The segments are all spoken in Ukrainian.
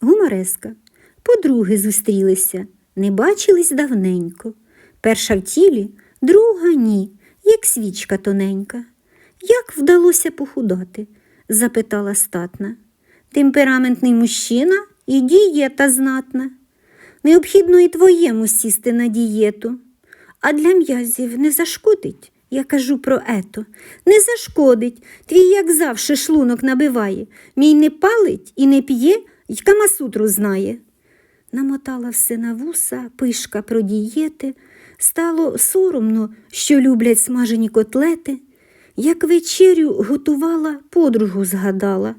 Гумореска. Подруги зустрілися, не бачились давненько. Перша в тілі, друга ні, як свічка тоненька. Як вдалося похудати? запитала статна. Темпераментний мужчина і дієта знатна. Необхідно і твоєму сісти на дієту. А для м'язів не зашкодить, я кажу про ето. Не зашкодить, твій, як завше, шлунок набиває. Мій не палить і не п'є, й камасутру знає. Намотала все на вуса, пишка про дієти. Стало соромно, що люблять смажені котлети. Як вечерю готувала, подругу згадала.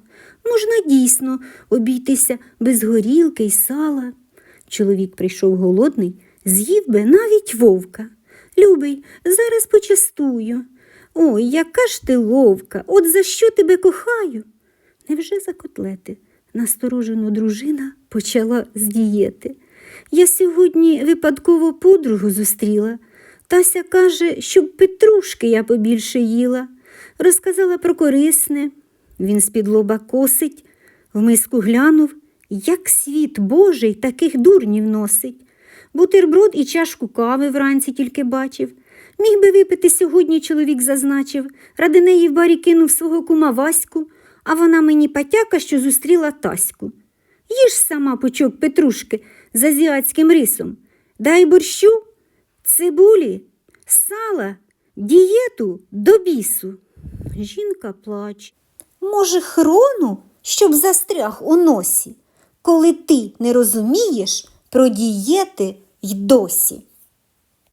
Можна дійсно обійтися без горілки й сала. Чоловік прийшов голодний, з'їв би навіть вовка. Любий, зараз почастую. Ой, яка ж ти ловка, от за що тебе кохаю? Невже за котлети? Насторожено дружина почала з дієти. Я сьогодні випадково подругу зустріла. Тася каже, щоб петрушки я побільше їла. Розказала про корисне. Він з-під лоба косить, в миску глянув, як світ Божий таких дурнів носить. Бутерброд і чашку кави вранці тільки бачив. Міг би випити сьогодні, чоловік зазначив. Ради неї в барі кинув свого кума Ваську, а вона мені потяка, що зустріла Таську. Їж сама пучок петрушки з азіатським рисом. Дай борщу, цибулі, сала, дієту до бісу. Жінка плаче. Може, хрону, щоб застряг у носі, коли ти не розумієш про дієти й досі.